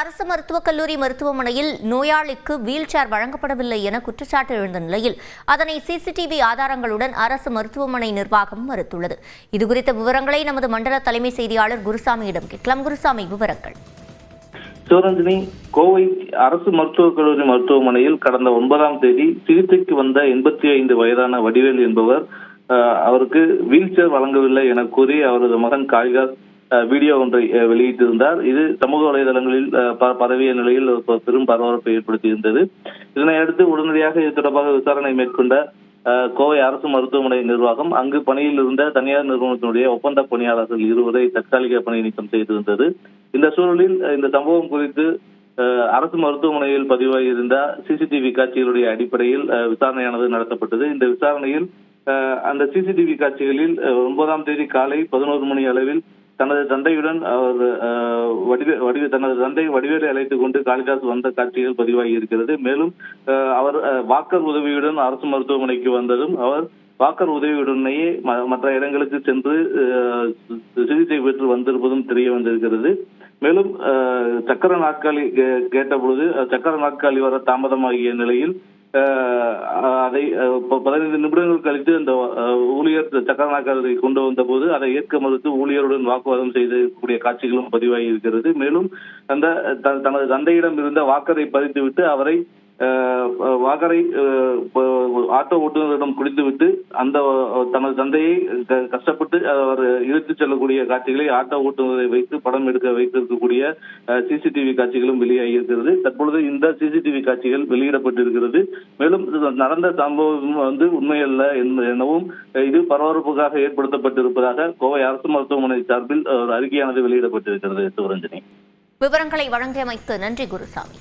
அரசு மருத்துவக் கல்லூரி மருத்துவமனையில் நோயாளிக்கு வீல் சேர் வழங்கப்படவில்லை என குற்றச்சாட்டு எழுந்த நிலையில் அதனை சிசிடிவி ஆதாரங்களுடன் அரசு மருத்துவமனை நிர்வாகம் மறுத்துள்ளது. இதுகுறித்த விவரங்களை நமது மண்டல தலைமை செய்தியாளர் குருசாமியிடம் கேட்கலாம். குருசாமி விவரங்கள். சிவரஞ்சனி கோவை அரசு மருத்துவக் கல்லூரி மருத்துவமனையில் கடந்த ஒன்பதாம் தேதி சிகிச்சைக்கு வந்த எண்பத்தி ஐந்து வயதான வடிவேல் என்பவர் அவருக்கு வீல் சேர் வழங்கவில்லை என கூறி அவரது மகன் காளிதாஸ் வீடியோ ஒன்றை வெளியிட்டிருந்தார். இது சமூக வலைதளங்களில் ப- பரவிய நிலையில் பெரும் பரபரப்பை ஏற்படுத்தியிருந்தது. இதனை அடுத்து உடனடியாக இது தொடர்பாக விசாரணை மேற்கொண்ட கோவை அரசு மருத்துவமனை நிர்வாகம் அங்கு பணியில் இருந்த தனியார் நிறுவனத்தினுடைய ஒப்பந்த பணியாளர்கள் இருவரை தற்காலிக பணி நீக்கம் செய்திருந்தது. இந்த சூழலில் இந்த சம்பவம் குறித்து அரசு மருத்துவமனையில் பதிவாகியிருந்த சிசிடிவி காட்சிகளுடைய அடிப்படையில் அஹ், விசாரணையானது நடத்தப்பட்டது. இந்த விசாரணையில் அந்த சிசிடிவி காட்சிகளில் ஒன்பதாம் தேதி காலை பதினோரு மணி அளவில் தனது தந்தையுடன் அவர் வடிவே வடிவே தனது தந்தை வடிவேலை அழைத்துக் கொண்டு காளிதாஸ் வந்த காட்சிகள் பதிவாகி இருக்கிறது. மேலும் அவர் வாக்கர் உதவியுடன் அரசு மருத்துவமனைக்கு வந்ததும் அவர் வாக்கர் உதவியுடனேயே ம- மற்ற இடங்களுக்கு சென்று சிகிச்சை பெற்று வந்திருப்பதும் தெரிய வந்திருக்கிறது. மேலும் சக்கர நாற்காலி கே- கேட்டபொழுது சக்கர நாற்காலி வர தாமதமாகிய நிலையில் அதை அஹ், ப- பதினைந்து நிமிடங்கள் கழித்து அந்த ஊழியர் சக்கரநாக்கரை கொண்டு வந்த போது அதை ஏற்க மறுத்து ஊழியருடன் வாக்குவாதம் செய்திருக்கக்கூடிய காட்சிகளும் பதிவாகி இருக்கிறது. மேலும் அந்த த- தனது தந்தையிடம் இருந்த வாக்கரை பறித்துவிட்டு அவரை வாகரை ஆட்டோ ஓட்டுநரிடம் குடித்துவிட்டு அந்த தனது தந்தையை கஷ்டப்பட்டு அவர் இழுத்துச் செல்லக்கூடிய காட்சிகளை ஆட்டோ ஓட்டுநரை வைத்து படம் எடுக்க வைத்திருக்கக்கூடிய சிசிடிவி காட்சிகளும் வெளியாகி இருக்கிறது. தற்பொழுது இந்த சிசிடிவி காட்சிகள் வெளியிடப்பட்டிருக்கிறது. மேலும் நடந்த சம்பவம் வந்து உண்மையல்ல எனவும் இது பரபரப்புக்காக ஏற்படுத்தப்பட்டிருப்பதாக கோவை அரசு மருத்துவமனை சார்பில் ஒரு அறிக்கையானது வெளியிடப்பட்டிருக்கிறது. சிவரஞ்சனி விவரங்களை வழங்கியமைத்து நன்றி குருசாமி.